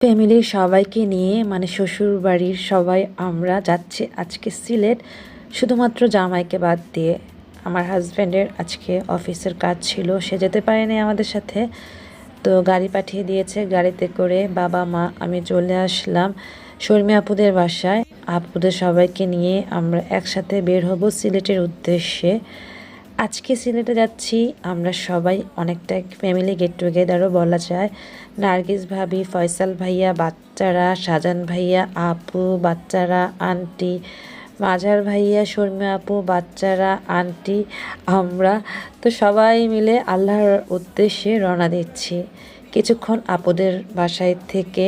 ফ্যামিলির সবাইকে নিয়ে মানে শ্বশুর বাড়ির সবাই আমরা যাচ্ছি আজকে সিলেট। শুধুমাত্র জামাইকে বাদ দিয়ে আমার হাজব্যান্ডের আজকে অফিসের কাজ ছিল, সে যেতে পারেনি আমাদের সাথে। তো গাড়ি পাঠিয়ে দিয়েছে, গাড়িতে করে বাবা, মা, আমি চলে আসলাম শর্মী আপুদের বাসায়। আপুদের সবাইকে নিয়ে আমরা একসাথে বের হব সিলেটের উদ্দেশ্যে। আজকে সিলেটে যাচ্ছি। আমরা সবাই অনেকটা ফ্যামিলি গেট টুগেদারও বলা যায়। নার্গিস ভাবি, ফয়সাল ভাইয়া, বাচ্চারা শাহজান ভাইয়া, আপু, বাচ্চারা, আন্টি মাঝার ভাইয়া, শর্মী আপু, বাচ্চারা, আন্টি, আমরা। তো সবাই মিলে আল্লাহর উদ্দেশ্যে রওনা দিচ্ছি। কিছুক্ষণ আপুদের বাসায় থেকে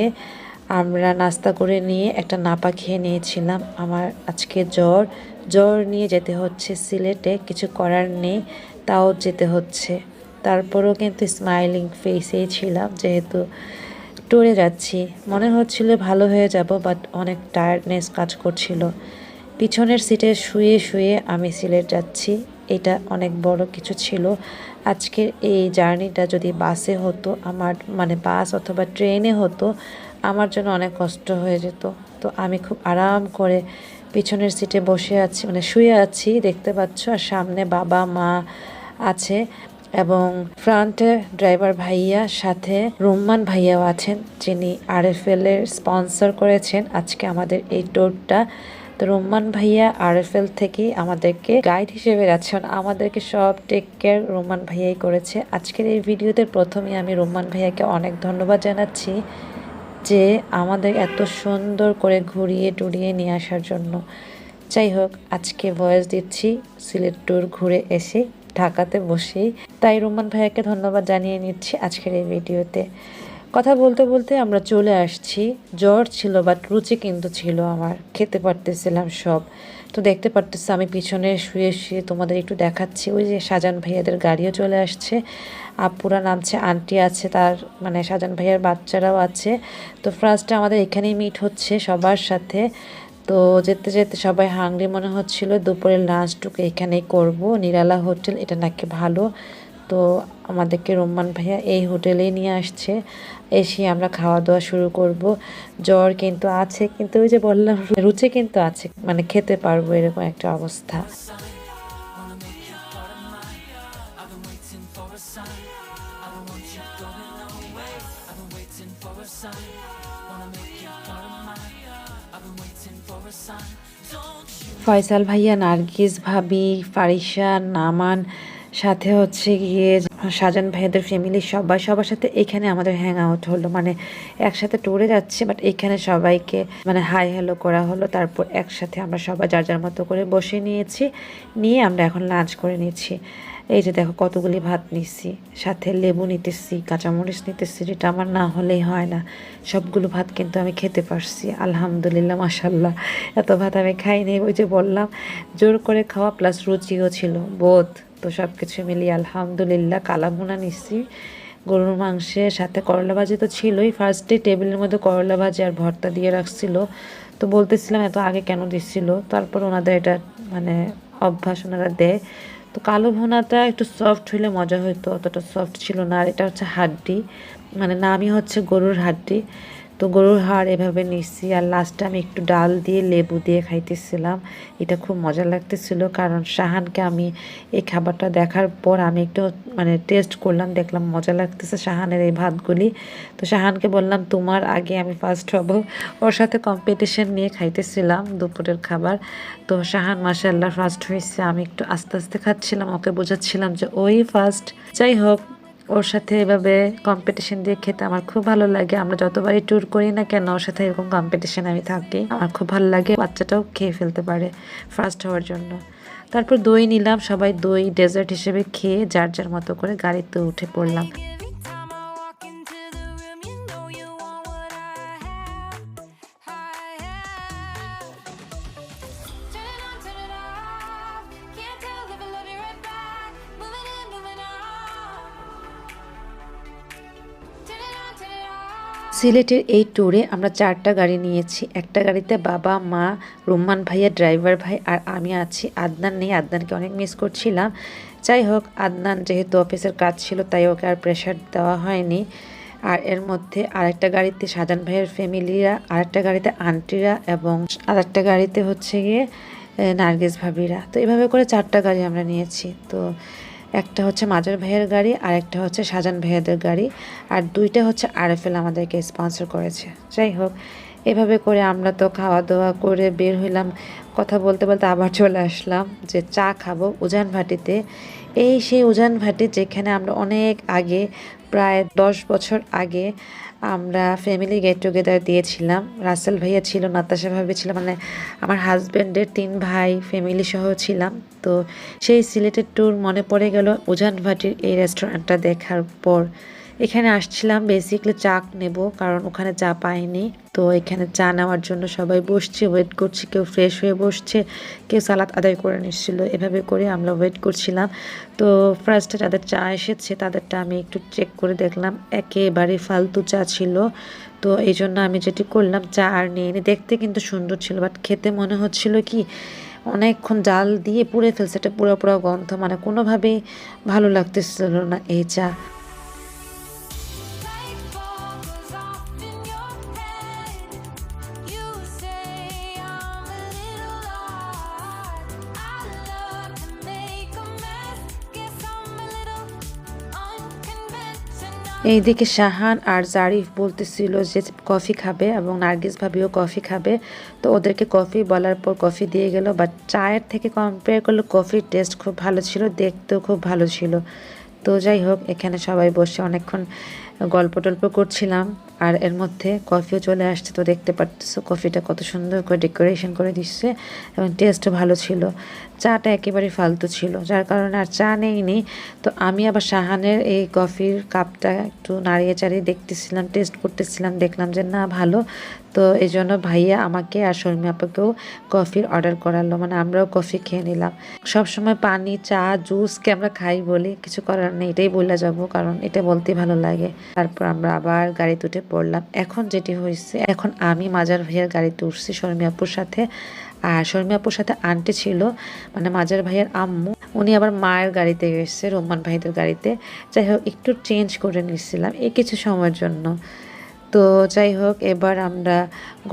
আমরা নাস্তা করে নিয়ে একটা নাপা খেয়ে নিয়েছিলাম। আমার আজকে জ্বর জ্বর নিয়ে যেতে হচ্ছে সিলেটে, কিছু করার নেই, তাও যেতে হচ্ছে। তারপরেও কিন্তু স্মাইলিং ফেসেই ছিলাম, যেহেতু ট্যুরে যাচ্ছি। মনে হচ্ছিল ভালো হয়ে যাব বাট অনেক টায়ার্ডনেস কাজ করছিল। পিছনের সিটে শুয়ে শুয়ে আমি সিলেট যাচ্ছি। এটা অনেক বড় কিছু ছিল। আজকের এই জার্নিটা যদি বাসে হতো, আমার মানে বাস অথবা ট্রেনে হতো, আমার জন্য অনেক কষ্ট হয়ে যেত। তো আমি খুব আরাম করে পিছনের সিটে বসে আছি মানে শুয়ে আছি, দেখতে পাচ্ছ। আর সামনে বাবা, মা আছে এবং ফ্রন্টে ড্রাইভার ভাইয়া, সাথে রোম্মান ভাইয়াও আছেন, যিনি আরএফএল এর স্পন্সর করেছেন আজকে আমাদের এই ট্যুরটা তো রোম্মান ভাইয়া আরএফএল থেকেই আমাদেরকে গাইড হিসেবে যাচ্ছেন আমাদেরকে সব টেক কেয়ার রোম্মান ভাইয়াই করেছে। আজকের এই ভিডিওতে প্রথমে আমি রোম্মান ভাইয়াকে অনেক ধন্যবাদ জানাচ্ছি। যে আমাদের এত সুন্দর করে ঘুরিয়ে টুরিয়ে নিয়ে আসার জন্য। যাই হোক, আজকে ভয়েস দিচ্ছি, সিলেট ট্যুর ঘুরে এসে ঢাকাতে বসেই। তাই রোমান ভাইয়াকে ধন্যবাদ জানিয়ে নিচ্ছি আজকের এই ভিডিওতে কথা বলতে বলতে আমরা চলে আসছি। জ্বর ছিল বাট রুচি কিন্তু ছিল আমার। খেতে পারতেছিলাম সব। তো দেখতে পারতেছি, আমি পিছনে শুয়ে শুয়ে তোমাদের একটু দেখাচ্ছি। ওই যে সাজান ভাইয়াদের গাড়িও চলে আসছে। আপুরা নামছে, আন্টি আছে, তার মানে সাজান ভাইয়ার বাচ্চারাও আছে। তো ফার্স্টে আমাদের এখানেই মিট হচ্ছে সবার সাথে। তো যেতে যেতে সবাই হাংরি মনে হচ্ছিল, দুপুরের লাঞ্চটুকু এখানেই করব। নিরালা হোটেল, এটা নাকি ভালো। তো আমাদেরকে রোমান ভাইয়া এই হোটেলে নিয়ে আসছে। এসে আমরা খাওয়া দাওয়া শুরু করব। জ্বর কিন্তু আছে, কিন্তু ওই যে বললাম, রুচি কিন্তু আছে। মানে খেতে পারব এরকম একটা অবস্থা। ফয়সাল ভাইয়া, নার্গিস ভাবি ফারিসা নামান সাথে হচ্ছে গিয়ে সাজান ভাইদের ফ্যামিলি সবাই, সবার সাথে এখানে আমাদের হ্যাং আউট হলো। মানে একসাথে ট্যুরে যাচ্ছে বাট এখানে সবাইকে মানে হাই হ্যালো করা হলো। তারপর একসাথে আমরা সবাই যার যার মতো করে বসে নিয়েছি। নিয়ে আমরা এখন লাঞ্চ করে নিয়েছি এই যে দেখো কতগুলি ভাত নিচ্ছি, সাথে লেবু নিতেছি, কাঁচামরিচ নিতেছি, যেটা আমার না হলেই হয় না। সবগুলো ভাত কিন্তু আমি খেতে পারছি, আলহামদুলিল্লাহ মাসাল্লাহ এত ভাত আমি খাইনি, ওই যে বললাম, জোর করে খাওয়া প্লাস রুচিও ছিল, বোধ। তো সব কিছু মিলিয়ে আলহামদুলিল্লাহ কালাভুনা নিচ্ছি। গরুর মাংসের সাথে করলা ভাজি তো ছিলই ফার্স্টে টেবিলের মধ্যে করলা ভাজি আর ভর্তা দিয়ে রাখছিল। তো বলতেছিলাম এত আগে কেন দিচ্ছিল? তারপর ওনাদের এটা মানে অভ্যাস ওনারা দেয়। তো কালো ভোনাটা একটু সফট হলে মজা হতো অতটা সফট ছিল না। আর এটা হচ্ছে হাড্ডি। মানে নামই হচ্ছে গরুর হাড্ডি। তো গরুর হাড় এভাবে নিচ্ছি। আর লাস্টে আমি একটু ডাল দিয়ে লেবু দিয়ে খাইতেছিলাম। এটা খুব মজা লাগতেছিল কারণ শাহানকে আমি এই খাবারটা দেখার পর আমি একটু মানে টেস্ট করলাম, দেখলাম মজা লাগতেছে শাহানের এই ভাতগুলি। তো শাহানকে বললাম, তোমার আগে আমি ফার্স্ট হব। ওর সাথে কম্পিটিশন নিয়ে খাইতেছিলাম দুপুরের খাবার। তো শাহান মাসাল্লাহ ফার্স্ট হয়েছে আমি একটু আস্তে আস্তে খাচ্ছিলাম। ওকে বোঝাচ্ছিলাম যে ওই ফার্স্ট যাই হোক ওর সাথে এভাবে কম্পিটিশন দিয়ে খেতে আমার খুব ভালো লাগে। আমরা যতবারই ট্যুর করি না কেন, ওর সাথে এরকম কম্পিটিশন আমি থাকি। আমার খুব ভালো লাগে, বাচ্চাটাও খেয়ে ফেলতে পারে ফার্স্ট হওয়ার জন্য। তারপর দই নিলাম, সবাই দই ডেজার্ট হিসেবে খেয়ে যার যার মতো করে গাড়িতে উঠে পড়লাম। সিলেটের এই ট্যুরে আমরা চারটা গাড়ি নিয়েছি। একটা গাড়িতে বাবা, মা, রুম্মান ভাইয়া ড্রাইভার ভাই আর আমি আছি। আদনান নেই, আদনানকে অনেক মিস করছিলাম। যাই হোক, আদনান যেহেতু অফিসের কাজ ছিল, তাই ওকে আর প্রেশার দেওয়া হয়নি। আর এর মধ্যে আরেকটা গাড়িতে সাজান ভাইয়ের ফ্যামিলিরা আরেকটা গাড়িতে আন্টিরা এবং আরেকটা গাড়িতে হচ্ছে গিয়ে নার্গিস ভাবিরা। তো এভাবে করে চারটা গাড়ি আমরা নিয়েছি। তো একটা হচ্ছে মাজার ভাইয়ের গাড়ি, আর একটা হচ্ছে সাজান ভাইয়াদের গাড়ি, আর দুইটা হচ্ছে আর আরএফএল আমাদেরকে স্পন্সর করেছে। যাই হোক, এভাবে করে আমরা তো খাওয়া দাওয়া করে বের হইলাম। কথা বলতে বলতে আবার চলে আসলাম যে চা খাব উজান ভাটিতে এই সেই উজান ভাটি যেখানে আমরা অনেক আগে, প্রায় দশ বছর আগে আমরা ফ্যামিলি গেট টুগেদার দিয়েছিলাম। রাসেল ভাইয়া ছিল, নাতাশা ভাবি ছিল মানে আমার হাজব্যান্ডের তিন ভাই ফ্যামিলি সহ ছিলাম। তো সেই সিলেটের ট্যুর মনে পড়ে গেল উজান ভাটির এই রেস্টুরেন্টটা দেখার পর। এখানে আসছিলাম বেসিকলি চা নেব, কারণ ওখানে চা পাইনি। তো এখানে চা নেওয়ার জন্য সবাই বসছে ওয়েট করছে, কেউ ফ্রেশ হয়ে বসছে, কেউ সালাদ আদায় করে নিচ্ছিল। এভাবে করে আমরা ওয়েট করছিলাম। তো ফার্স্টে যাদের চা এসেছে, তাদেরটা আমি একটু চেক করে দেখলাম, একেবারে ফালতু চা ছিল। তো এই জন্য আমি যেটি করলাম, চা আর নিয়ে দেখতে কিন্তু সুন্দর ছিল বাট খেতে মনে হচ্ছিল কি, অনেকক্ষণ জাল দিয়ে পুড়ে ফেলছে, এটা পুরো পুরো গন্ধ মানে কোনোভাবেই ভালো লাগতেছিল না এই চা। এইদিকে শাহান আর জারিফ বলতেছিল যে কফি খাবে এবং নার্গিস ভাবিও কফি খাবে। তো ওদেরকে কফি বলার পর কফি দিয়ে গেল বাট চায়ের থেকে কম্পেয়ার করলে কফির টেস্ট খুব ভালো ছিল, দেখতেও খুব ভালো ছিল। তো যাই হোক, এখানে সবাই বসে অনেকক্ষণ গল্প টল্প করছিলাম, আর এর মধ্যে কফিও চলে আসছে, তো দেখতে পারতেছো কফিটা কত সুন্দর করে ডেকোরেশন করে দিচ্ছে এবং টেস্টও ভালো ছিল। চাটা একেবারে ফালতু ছিল, যার কারণে আর চা নেইনি। তো আমি আবার শাহানের এই কফির কাপটা একটু নাড়িয়ে চাড়িয়ে দেখতেছিলাম, টেস্ট করতেছিলাম, দেখলাম যে না, ভালো। তো এই জন্য ভাইয়া আমাকে আর শর্মি আপাকেও কফির অর্ডার করালো মানে আমরাও কফি খেয়ে নিলাম। সবসময় পানি, চা, জুসকে আমরা খাই বলি, কিছু করার নেই, এটাই বলে যাব, কারণ এটা বলতে ভালো লাগে। তারপর আমরা আবার গাড়িতে উঠে পড়লাম। এখন যেটি হয়েছে, এখন আমি মাজার ভাইয়ার গাড়িতে উঠছি শর্মি আপুর সাথে। আর শর্মি আপুর সাথে আন্টি ছিল মানে মাজার ভাইয়ের আম্মু। উনি আবার মায়ের গাড়িতে গেছে রোমান ভাইদের গাড়িতে। যাই হোক, একটু চেঞ্জ করে নিচ্ছিলাম এই কিছু সময়ের জন্য। তো যাই হোক, এবার আমরা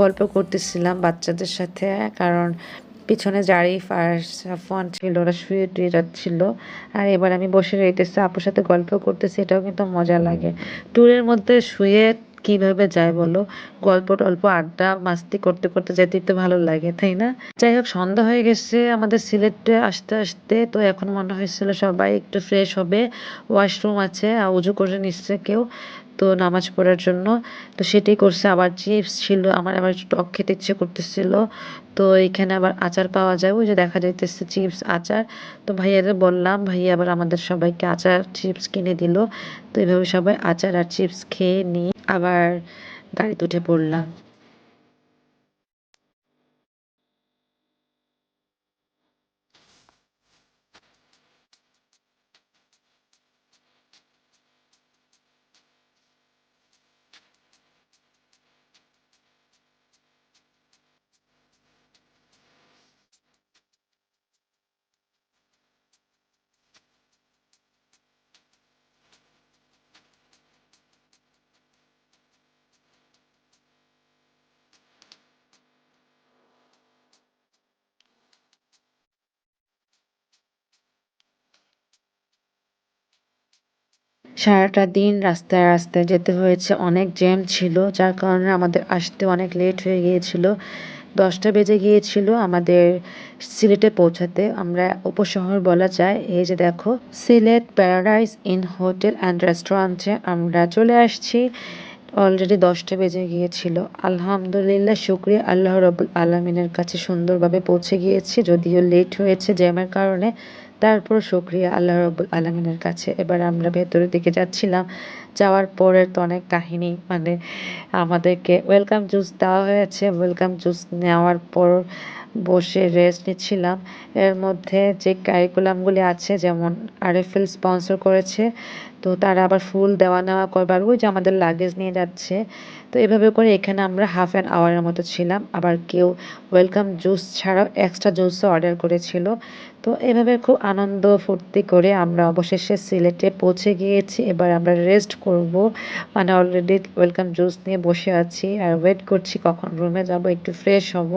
গল্প করতেছিলাম বাচ্চাদের সাথে, কারণ পিছনে জারিফ আর সাফওয়ান ছিল, ওরা শুয়ে টুয়ে যাচ্ছিল। আর এবার আমি বসে রইতেছি, আপুর সাথে গল্প করতেছি, এটাও কিন্তু মজা লাগে। ট্যুরের মধ্যে শুয়ে কীভাবে যায় বলো? গল্প টল্প, আড্ডা, মাস্তি করতে করতে যেতেই তো ভালো লাগে, তাই না? যাই হোক, সন্ধ্যা হয়ে গেছে, আমাদের সিলেটে আসতে আসতে, তো এখন মনে হয়েছিল সবাই একটু ফ্রেশ হবে। ওয়াশরুম আছে আর উজু করে নিচ্ছে কেউ। তো নামাজ পড়ার জন্য। তো সেটাই করছে। আবার চিপস ছিল, আমার আবার টক খেতে ইচ্ছে করতেছিল। তো এখানে আবার আচার পাওয়া যায়। ওই যে দেখা যাইতেছে চিপস, আচার। তো ভাইয়াদের বললাম, ভাইয়া আবার আমাদের সবাইকে আচার চিপস কিনে দিল। তো এভাবে সবাই আচার আর চিপস খেয়ে নিয়ে আবার গাড়িতে উঠে পড়লাম। সারাটা দিন রাস্তায় রাস্তায় যেতে হয়েছে। অনেক জ্যাম ছিল, যার কারণে আমাদের আসতে অনেক লেট হয়ে গিয়েছিল। দশটা বেজে গিয়েছিল আমাদের সিলেটে পৌঁছাতে। আমরা উপশহর বলা যায়, এই যে দেখো, Sylhet Paradise Inn hotel and রেস্টুরেন্টে আমরা চলে আসছি। অলরেডি দশটা বেজে গিয়েছিল। আলহামদুলিল্লাহ, শুক্রিয়া। আল্লাহ রবুল আলমিনের কাছে সুন্দরভাবে পৌঁছে গিয়েছি, যদিও লেট হয়েছে জ্যামের কারণে। তারপর শুক্রিয়া আল্লাহ রবুল আলমিনের কাছে। এবার আমরা ভেতরের দিকে যাচ্ছিলাম। যাওয়ার পরের তো অনেক কাহিনী মানে আমাদেরকে ওয়েলকাম জুস দেওয়া হয়েছে। ওয়েলকাম জুস নেওয়ার পর বসে রেস্ট নিচ্ছিলাম। এর মধ্যে যে কারিকুলামগুলি আছে, যেমন আরএফএল স্পন্সর করেছে, তো তারা আবার ফুল দেওয়া নেওয়া করবার, ওই যে আমাদের লাগেজ নিয়ে যাচ্ছে। তো এভাবে করে এখানে আমরা হাফ অ্যান আওয়ারের মতো ছিলাম। আবার কেউ ওয়েলকাম জুস ছাড়াও এক্সট্রা জুসও অর্ডার করেছিল। তো এভাবে খুব আনন্দ ফুর্তি করে আমরা অবশেষে সিলেটে পৌঁছে গিয়েছি। এবার আমরা রেস্ট করব। মানে অলরেডি ওয়েলকাম জুস নিয়ে বসে আছি। আর ওয়েট করছি কখন রুমে যাব, একটু ফ্রেশ হব।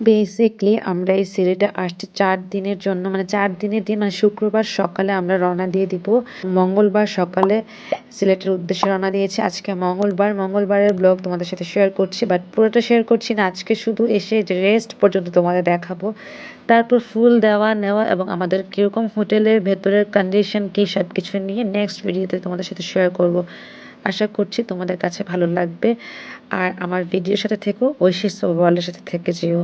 বেসিকলি আমরা এই সিলেটে আসছি চার দিনের জন্য মানে চার দিনের দিন মানে শুক্রবার সকালে আমরা রওনা দিয়ে দিব। মঙ্গলবার সকালে সিলেটের উদ্দেশ্যে রওনা দিয়েছি। আজকে মঙ্গলবার, মঙ্গলবারের ব্লগ তোমাদের সাথে শেয়ার করছি বাট পুরোটা শেয়ার করছি না। আজকে শুধু এসে রেস্ট পর্যন্ত তোমাদের দেখাবো। তারপর ফুল দেওয়া, নেওয়া এবং আমাদের কীরকম হোটেলের ভেতরের কন্ডিশন কী সব কিছু নিয়ে নেক্সট ভিডিওতে তোমাদের সাথে শেয়ার করব। আশা করছি তোমাদের কাছে ভালো লাগবে। আর আমার ভিডিওর সাথে থেকেও ঐশী সোবালের সাথে থেকে যেও।